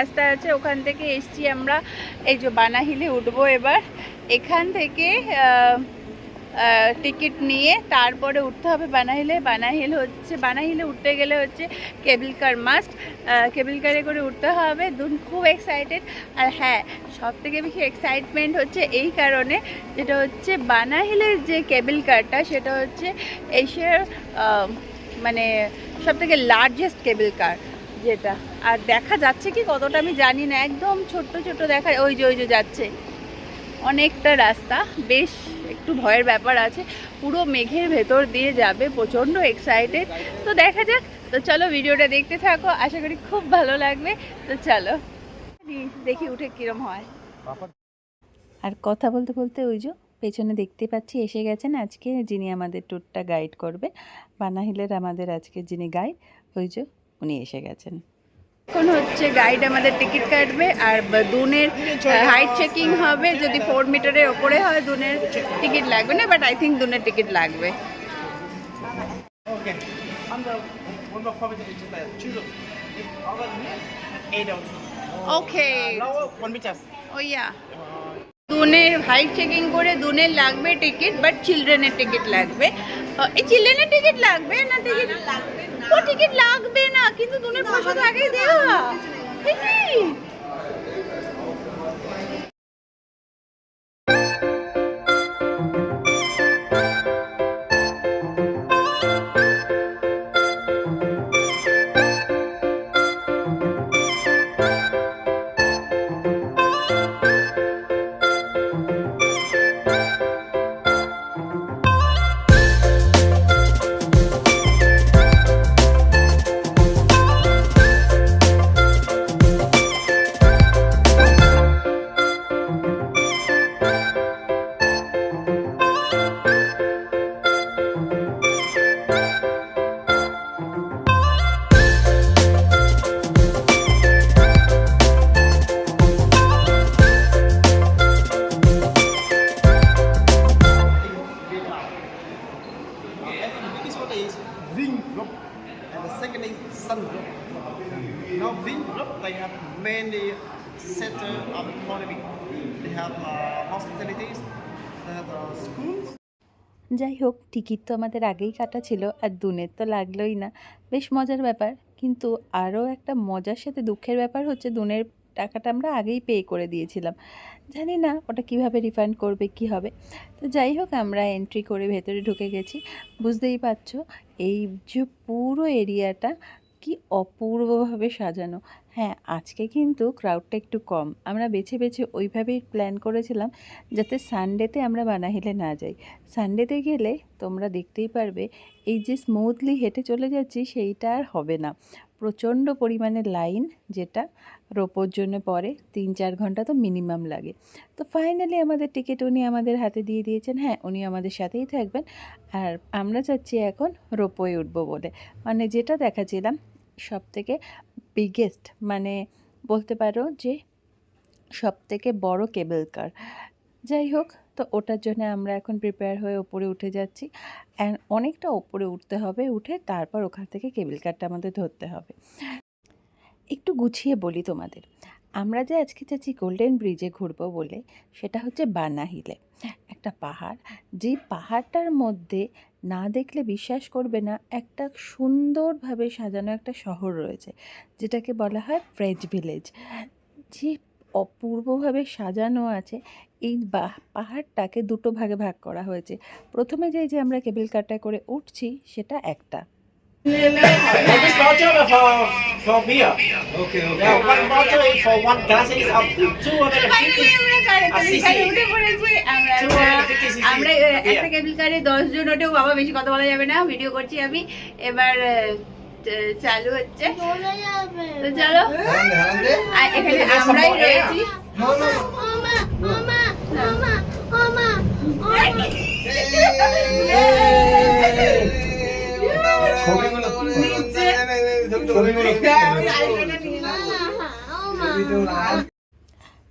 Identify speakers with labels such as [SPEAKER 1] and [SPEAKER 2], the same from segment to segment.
[SPEAKER 1] রাস্তা আছে, ওখান থেকে এসছি আমরা। এই যে বানাহিলে উঠবো এবার। এখান থেকে টিকিট নিয়ে তারপরে উঠতে হবে বানাহিলে। বানাহিল হচ্ছে, বানাহিলে উঠতে গেলে হচ্ছে কেবল কার মাস্ট। কেবল কারে করে উঠতে হবে। দুন, খুব এক্সাইটেড আর হ্যাঁ সব থেকে বেশি এক্সাইটমেন্ট হচ্ছে এই কারণে, যেটা হচ্ছে বানাহিলের যে কেবল কারটা, সেটা হচ্ছে এশিয়ার মানে সব থেকে লার্জেস্ট কেবল কার, যেটা। আর দেখা যাচ্ছে কি কতটা আমি জানি না, একদম ছোট্ট ছোট্ট দেখা ওই যে ওই যে যাচ্ছে। অনেকটা রাস্তা, বেশ একটু ভয়ের ব্যাপার আছে। পুরো মেঘের ভেতর দিয়ে যাবে, প্রচণ্ড এক্সাইটেড তো দেখা যাক। তো চলো ভিডিওটা দেখতে থাকো, আশা করি খুব ভালো লাগবে। তো চলো। দেখি উঠে কিরম হয়। আর কথা বলতে বলতে ওই যে, পেছনে দেখতে পাচ্ছি, এসে গেছেন আজকে যিনি আমাদের ট্যুরটা গাইড করবে বানাহিলের আমাদের আজকে যিনি গাইড ওই যে উনি এসে গেছেন। এখন হচ্ছে গাইড আমাদের টিকিট কাটবে আর দুনের হাইট চেকিং হবে। যদি ফোর মিটারের ওপরে হয় দুনের টিকিট লাগবে না বাট আই থিঙ্ক দুনের টিকিট লাগবে. Okay
[SPEAKER 2] Lower one meters.
[SPEAKER 1] ও ইয়া দুনের হাইট চেকিং করে দুনের লাগবে টিকিট বাট চিলড্রেনের টিকিট লাগবে। এই চিলড্রেনের টিকিট লাগবে না টিকিট? টিকিট লাগবে না কিন্তু দুনের পয়সা তো আগেই দেওয়া।
[SPEAKER 2] Now they have mainly center of economy. They have uh, hospitalities, they have uh, schools.
[SPEAKER 3] যাই হোক টিকিট তো আমাদের আগেই কাটা ছিল আর দুনের তো লাগলোই না বেশ মজার ব্যাপার কিন্তু আরও একটা মজার সাথে দুঃখের ব্যাপার হচ্ছে দুনের টাকাটা আমরা আগেই পে করে দিয়েছিলাম জানি না ওটা কীভাবে রিফান্ড করবে কি হবে তো যাই হোক আমরা এন্ট্রি করে ভেতরে ঢুকে গেছি বুঝতেই পারছ এই যে পুরো এরিয়াটা কি অপূর্বভাবে সাজানো। হ্যাঁ আজকে কিন্তু ক্রাউডটা একটু কম। আমরা বেছে বেছে ওইভাবেই প্ল্যান করেছিলাম যাতে সানডেতে আমরা বানাহিলে না যাই। সানডেতে গেলে তোমরা দেখতেই পারবে এই যে স্মুথলি হেঁটে চলে যাচ্ছি সেইটা আর হবে না। প্রচণ্ড পরিমাণে লাইন যেটা রোপোর জন্য পরে তিন চার ঘণ্টা তো মিনিমাম লাগে। তো ফাইনালি আমাদের টিকিট উনি আমাদের হাতে দিয়ে দিয়েছেন। হ্যাঁ উনি আমাদের সাথেই থাকবেন। আর আমরা চাচ্ছি এখন রোপোয়ে উঠবো বলে। মানে যেটা দেখাচ্ছিলাম সব থেকে বিগেস্ট মানে বলতে পারো যে সব থেকে বড় কেবল কার যাই হোক, তো ওটার জন্য আমরা এখন প্রিপেয়ার হয়ে ওপরে উঠে যাচ্ছি। অ্যান্ড অনেকটা ওপরে উঠতে হবে, উঠে তারপর ওখান থেকে কেবল কারটা আমাদের ধরতে হবে। একটু গুছিয়ে বলি তোমাদের। আমরা যে আজকে যাচ্ছি গোল্ডেন ব্রিজে ঘুরবো বলে, সেটা হচ্ছে বানাহিলে একটা পাহাড়। যে পাহাড়টার মধ্যে না দেখলে বিশ্বাস করবে না একটা সুন্দরভাবে সাজানো একটা শহর রয়েছে যেটাকে বলা হয় ফ্রেঞ্চ ভিলেজ যে অপূর্বভাবে সাজানো আছে এই পাহাড়টাকে দুটো ভাগে ভাগ করা হয়েছে প্রথমে যে যে আমরা কেবিল কাটা করে উঠছি সেটা একটা
[SPEAKER 2] for beer. Okay, okay. Yeah, one is for one glass is up to two hundred and fifty.
[SPEAKER 1] উঠে পড়েছি আমরা আমরা একটা কেবল কারে দশ জন ওঠেও বাবা বেশি কথা বলা যাবে না ভিডিও করছি আমি এবার চালু হচ্ছে তো চলো এখানে আমরাই রয়েছি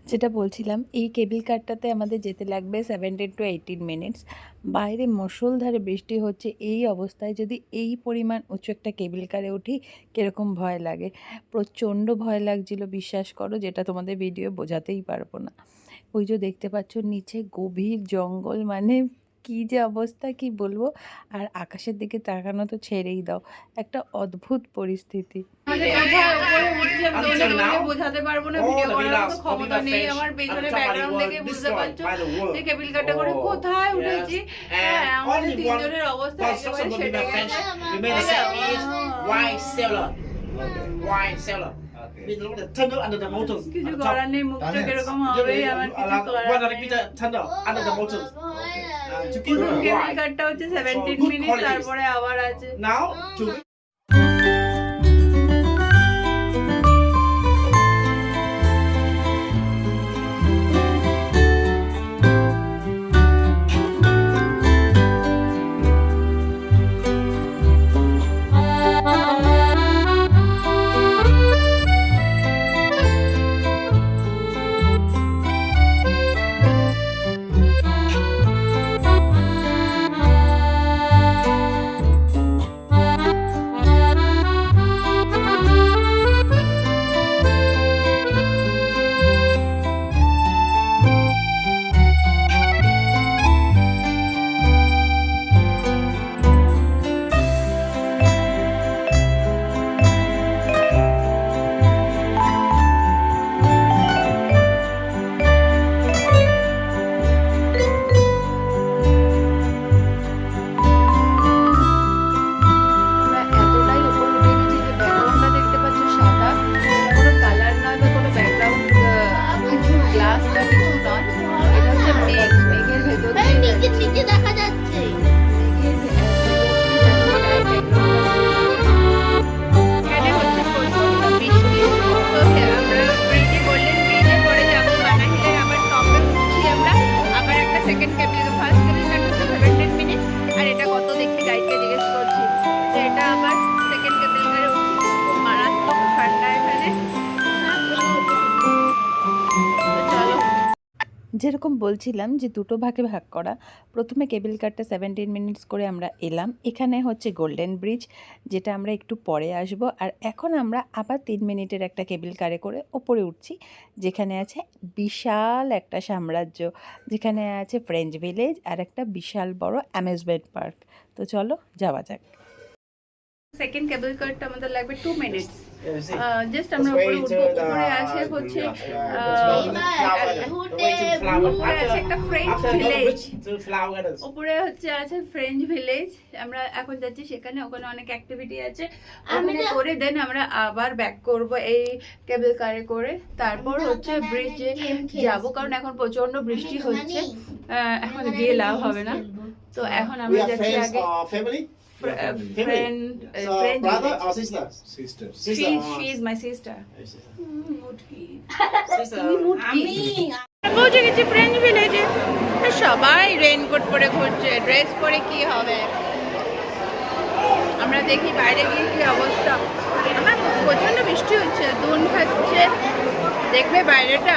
[SPEAKER 3] যেটা বলছিলাম, এই কেবিল কারটাতে আমাদের যেতে লাগবে সেভেন্টিন টু এইটিন মিনিটস বাইরে মুষলধারে বৃষ্টি হচ্ছে, এই অবস্থায় যদি এই পরিমাণ উঁচু একটা কেবিল কারে উঠি, কীরকম ভয় লাগে? প্রচণ্ড ভয় লাগছিল, বিশ্বাস করো, যেটা তোমাদের ভিডিও বোঝাতেই পারব না। ওই যে দেখতে পাচ্ছ, নিচে গভীর জঙ্গল মানে কি যে অবস্থা কি বলব? আর আকাশের দিকে তাকানো তো ছেড়েই দাও। একটা অদ্ভুত পরিস্থিতি।
[SPEAKER 1] আমার কিছু করার নেই মুখ চোখ এরকম আমার কিছু করার কেবিল. কাটটা হচ্ছে
[SPEAKER 2] good
[SPEAKER 1] মিনিট তারপরে আবার আছে
[SPEAKER 2] Now
[SPEAKER 1] আবার একটা সেকেন্ড
[SPEAKER 3] যেরকম বলছিলাম যে দুটো ভাগে ভাগ করা, প্রথমে কেবিল কারটা সেভেন্টিন মিনিটস করে আমরা এলাম। এখানে হচ্ছে গোল্ডেন ব্রিজ যেটা আমরা একটু পরে আসব। আর এখন আমরা আবার তিন মিনিটের একটা কেবিল কারে করে ওপরে উঠছি, যেখানে আছে বিশাল একটা সাম্রাজ্য, যেখানে আছে ফ্রেঞ্চ ভিলেজ আর একটা বিশাল বড় অ্যামিউজমেন্ট পার্ক তো চলো যাওয়া যাক।
[SPEAKER 1] সেকেন্ড কেবল কারটা আমাদের লাগবে টু মিনিটস. জাস্ট আমরা উপরে উঠবো উপরে আছে হচ্ছে
[SPEAKER 2] Yeah,
[SPEAKER 1] ah,
[SPEAKER 2] that's way to the flower.
[SPEAKER 4] ঘুটে,
[SPEAKER 2] The way to the flower.
[SPEAKER 1] উপরে আছে একটা ফ্রেঞ্চ ভিলেজ. উপরে হচ্ছে আছে ফ্রেঞ্চ ভিলেজ আমরা এখন যাচ্ছি সেখানে ওখানে অনেক অ্যাক্টিভিটি আছে ওখানে করে দেন আমরা আবার ব্যাক করব এই কেবল কারে করে তারপর হচ্ছে ব্রিজে যাব কারণ এখন প্রচণ্ড বৃষ্টি হচ্ছে আহ, এখন গিয়ে লাভ হবে না তো এখন আমরা যাচ্ছি আগে friend
[SPEAKER 2] So, brother or sister?
[SPEAKER 5] Sister.
[SPEAKER 1] She is my sister
[SPEAKER 2] Sister.
[SPEAKER 1] পৌঁছে গেছি ফ্রেঞ্চ ভিলেজে সবাই রেনকোট পরে ঘুরছে ড্রেস পরে কি হবে? আমরা দেখি বাইরে গিয়ে কি অবস্থা। আমার প্রচণ্ড বৃষ্টি হচ্ছে দুন খাচ্ছে। দেখবে বাইরেটা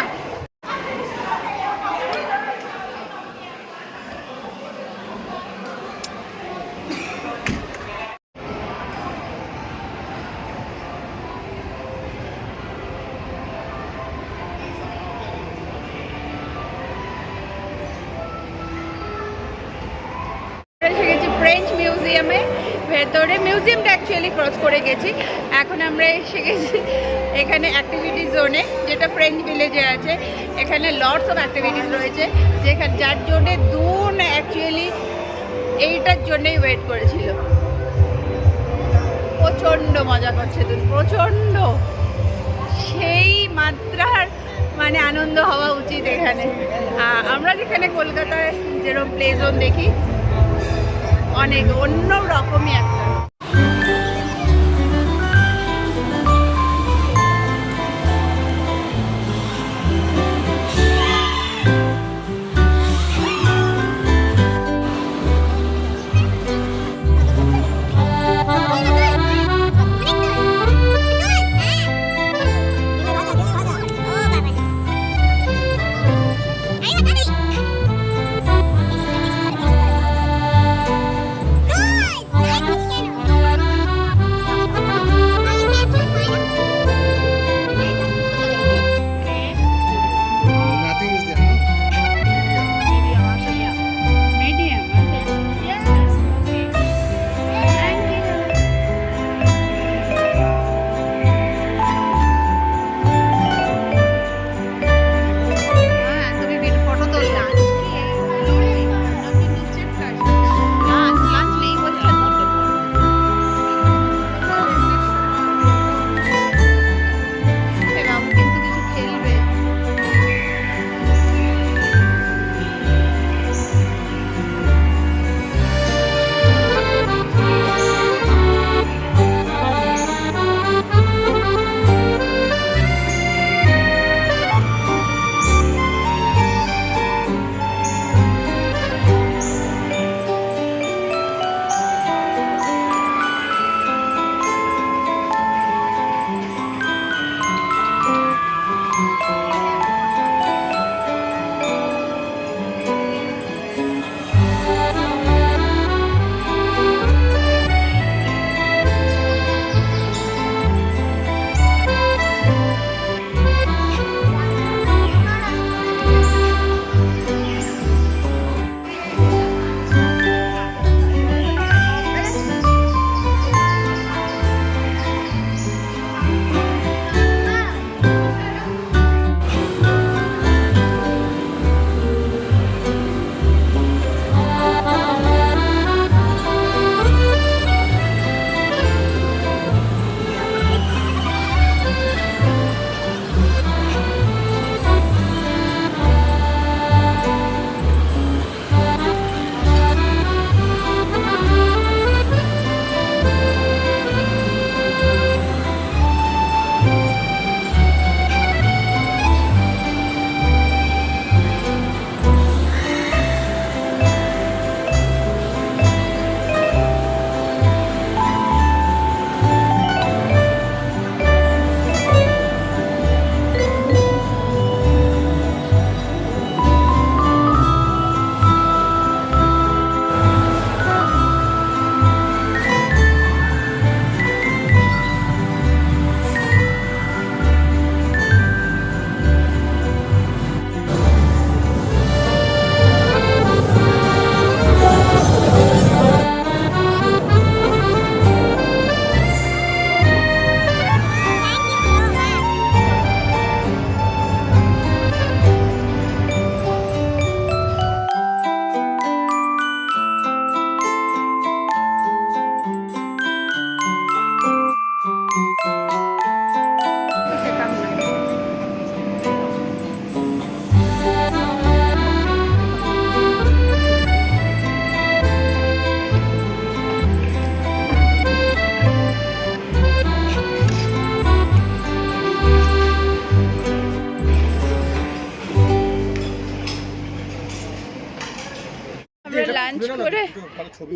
[SPEAKER 1] এসে গেছি ফ্রেঞ্চ মিউজিয়ামে ভেতরে মিউজিয়ামটা অ্যাকচুয়ালি ক্রস করে গেছি। এখন আমরা এসে গেছি এখানে অ্যাক্টিভিটি জোনে যেটা ফ্রেঞ্চ ভিলেজে আছে। এখানে লটস অফ অ্যাক্টিভিটিস রয়েছে। যেখানে, যার জন্যে দুন অ্যাকচুয়ালি এইটার জন্যেই ওয়েট করেছিল। প্রচণ্ড মজা করছে দুন, প্রচণ্ড। সেই মাত্রার মানে আনন্দ হওয়া উচিত এখানে। আমরা যেখানে কলকাতায় যেরকম প্লে জোন দেখি অনেক অন্য রকমই একটা।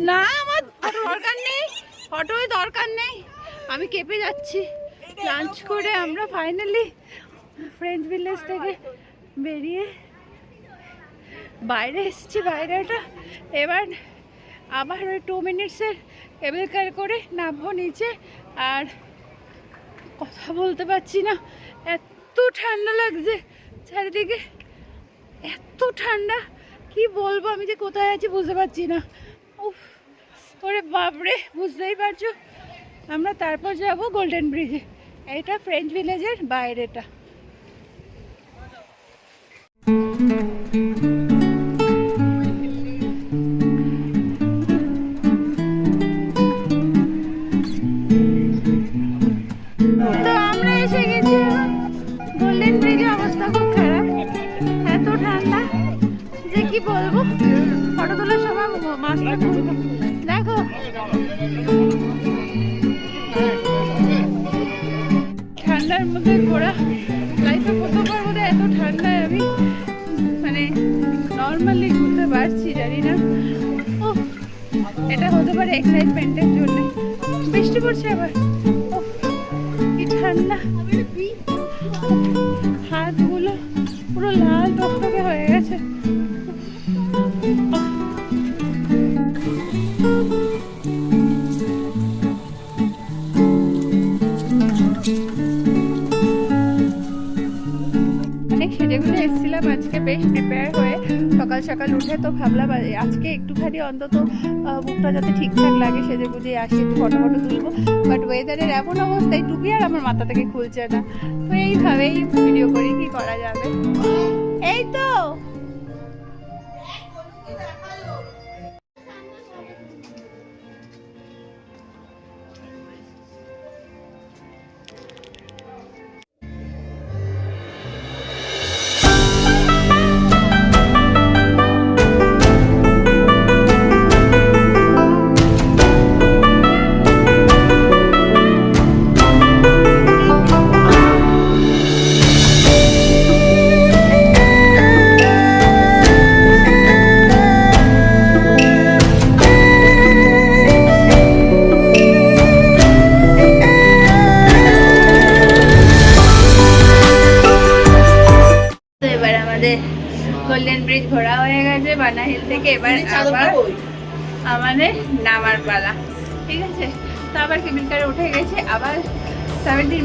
[SPEAKER 1] না, আমার ফটো দরকার নেই। ফটোই দরকার নেই। আমি কেঁপে যাচ্ছি। লাঞ্চ করে আমরা ফাইনালি ফ্রেন্ড ভিলেজ থেকে বেরিয়ে বাইরে এসেছি বাইরেটা এবার আবার ওই টু মিনিটসের কেবল কার করে নামবো নিচে। আর কথা বলতে পারছি না। এত ঠান্ডা লাগছে চারিদিকে। এত ঠান্ডা। কি বলব আমি যে কোথায় আছি বুঝতে পারছি না। উফ, ওরে বাপরে, বুঝতেই পারছ। আমরা তারপর যাব গোল্ডেন ব্রিজে এটা ফ্রেঞ্চ ভিলেজের বাইরেটা। আমি? মানে নর্মালি ঘুরতে পারছি, জানি না। ও এটা হতে পারে এক্সাইটমেন্টের জন্য। বৃষ্টি পড়ছে আবার। ও কি ঠান্ডা। প্রিপেয়ার হয়ে সকাল সকাল উঠে তো ভাবলাম আজকে একটুখানি অন্তত মুখটা যাতে ঠিকঠাক লাগে, সেজে বুঝে আসি, একটু ফটো ফটো তুলবো। বাট ওয়েদারের এমন অবস্থায় টুপি আর আমার মাথা থেকে খুলছে না। তো এইভাবেই ভিডিও করি, কি করা যাবে? এই তো!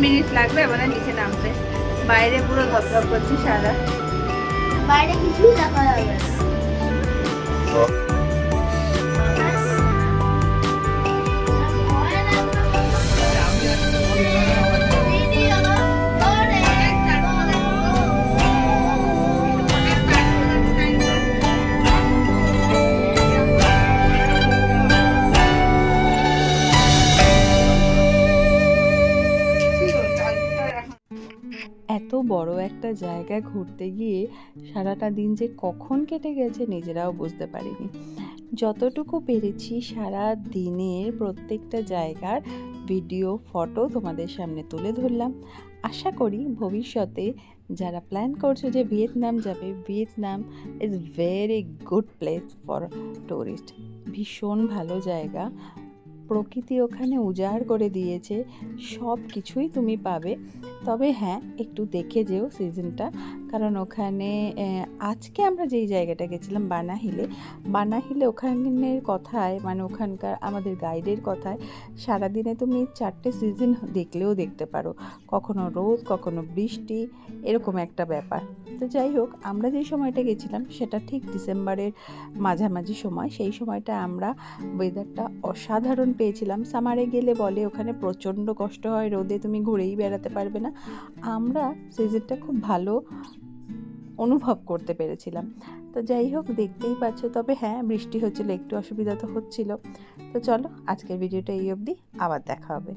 [SPEAKER 1] মিনিট লাগবে আমাদের নিচে নামতে। বাইরে পুরো ধপধপ করছে সারা।
[SPEAKER 4] বাইরে কিছু দেখা যাবে না।
[SPEAKER 3] বড় একটা জায়গায় ঘুরতে গিয়ে সারাটা দিন যে কখন কেটে গেছে নিজেরাও বুঝতে পারিনি। যতটুকু পেরেছি সারা দিনের প্রত্যেকটা জায়গার ভিডিও, ফটো তোমাদের সামনে তুলে ধরলাম। আশা করি ভবিষ্যতে যারা প্ল্যান করছ যে ভিয়েতনাম যাবে, Vietnam is very good place for tourist ভীষণ ভালো জায়গা। প্রকৃতি ওখানে উজাড় করে দিয়েছে। সব কিছুই তুমি পাবে। তবে হ্যাঁ একটু দেখে যেও সিজনটা কারণ ওখানে আজকে আমরা যেই জায়গাটা গেছিলাম, বানাহিলে বানাহিলে ওখানের কথায় মানে ওখানকার আমাদের গাইডের কথায়, সারাদিনে তুমি চারটে সিজন দেখলেও দেখতে পারো। কখনো রোদ, কখনো বৃষ্টি, এরকম একটা ব্যাপার। তো যাই হোক, আমরা যেই সময়টা গেছিলাম, সেটা ঠিক ডিসেম্বরের মাঝামাঝি সময়। সেই সময়টা আমরা ওয়েদারটা অসাধারণ পেয়েছিলাম। সামারে গেলে বলে, ওখানে প্রচণ্ড কষ্ট হয়, রোদে তুমি ঘুরেই বেড়াতে পারবে না। আমরা সিজনটা খুব ভালো অনুভব করতে পেরেছিলাম। তো যাই হোক, দেখতেই পাচ্ছ। তবে হ্যাঁ বৃষ্টি হচ্ছিল, একটু অসুবিধা তো হচ্ছিল। তো চলো, আজকের ভিডিওটা এই অবধি। আবার দেখা হবে।